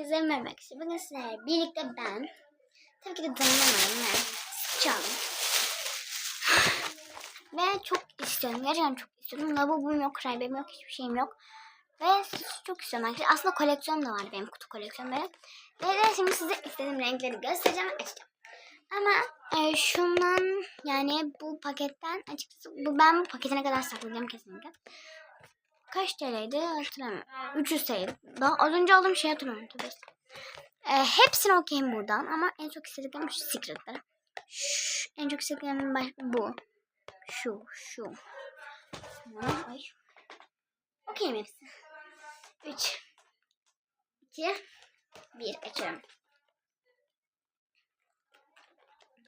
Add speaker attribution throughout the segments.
Speaker 1: Hepinize merhaba arkadaşlar. Bugün sizlerle birlikte ben tabii ki de dayanamadım ve çaldım. Ve çok istiyorum. Gerçekten çok istiyorum. Lavabom yok, raybem yok, hiçbir şeyim yok. Ve çok istiyorum. Aslında koleksiyon da var benim kutu koleksiyonum. Ve de şimdi size istediğim renkleri göstereceğim açacağım. Ama e, şundan yani bu paketten açıkçası bu ben bu pakete ne kadar saklayacağım kesinlikle. Kaç TL'ydi hatırlamıyorum. 300 TL. Daha az önce aldığım şey hatırlamıyorum tabii. E, hepsini okuyayım buradan ama en çok istediklerim şu secretları. Şş, en çok istediklerim bu. Şu, şu. Tamam, Ay. Okuyayım hepsini. 3 2 1 açıyorum.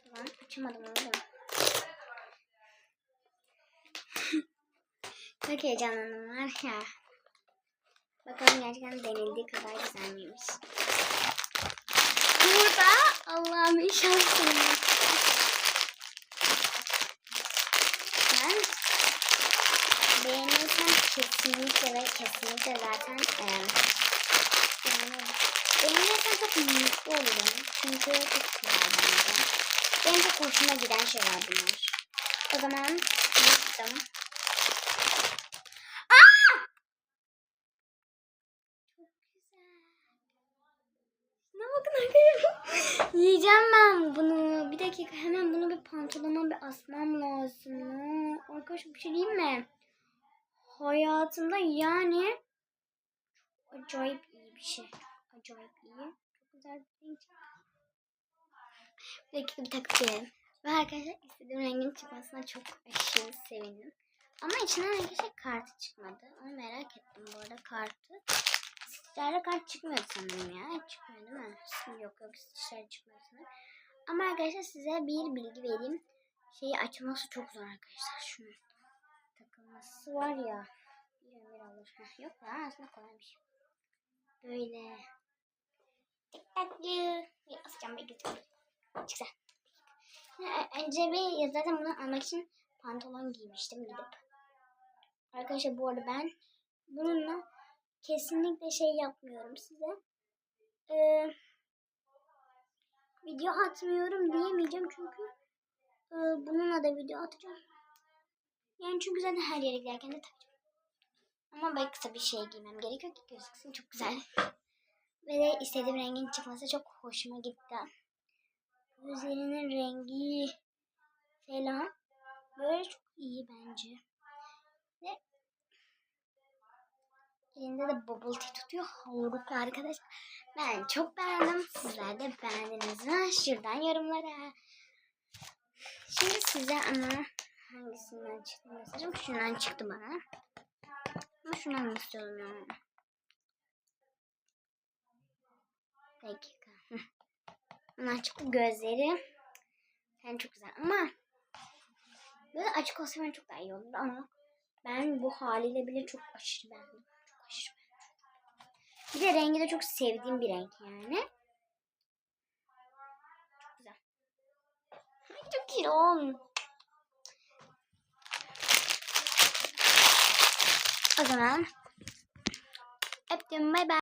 Speaker 1: Lan açamadım oğlum. Çok heyecanlandım var ya. Bakalım gerçekten denildiği kadar güzel miymiş. Burada Allah'ım inşallah. Ben beğenirsen kesinlikle ve kesinlikle zaten e, yani beğenirsen çok mutlu olurum. Çünkü çok güzel bence. Benim çok hoşuma giden şeyler bunlar. O zaman yaptım. Yiyeceğim ben bunu. Bir dakika hemen bunu bir pantolona bir asmam lazım. Arkadaşlar bir şey diyeyim mi? Hayatımda yani acayip iyi bir şey. Acayip iyi. Çok güzel bir renk. Bir dakika bir gelelim. Ve arkadaşlar istediğim rengin çıkmasına çok aşırı sevindim. Ama içinden arkadaşlar kartı çıkmadı. Onu merak ettim bu arada kartı. Stişlerle kart çıkmıyordu sanırım ya. Çıkmıyor değil mi? Yok yok stişler çıkmıyor sanırım. Ama arkadaşlar size bir bilgi vereyim. Şeyi açılması çok zor arkadaşlar. Şunun takılması var ya. Bir ömür alır. Yok ya aslında kolay bir şey. Böyle. Dikkatli. Asacağım bir götürüm. Çıksa. Önce bir zaten bunu almak için pantolon giymiştim gidip. Arkadaşlar bu arada ben bununla kesinlikle şey yapmıyorum size. Ee, video atmıyorum diyemeyeceğim çünkü e, bununla da video atacağım. Yani çünkü zaten her yere giderken de takacağım. Ama böyle kısa bir şey giymem gerekiyor ki gözüksün çok güzel. Ve de istediğim rengin çıkması çok hoşuma gitti. Üzerinin rengi falan böyle çok iyi bence. Ve elinde de bubble tea tutuyor. Harika arkadaşlar. Ben çok beğendim. Sizler de beğendiniz mi? Şuradan yorumlara. Şimdi size ama hangisinden çıktı mesajım? Şundan çıktı bana. Ama şundan istiyorum yani. Dakika. Bundan çıktı gözleri. Yani çok güzel ama böyle açık olsa ben çok daha iyi olurdu ama ben bu haliyle bile çok aşırı beğendim. Bir de rengi de çok sevdiğim bir renk yani. Çok güzel. Çok iyi oğlum. O zaman öptüm bay bay.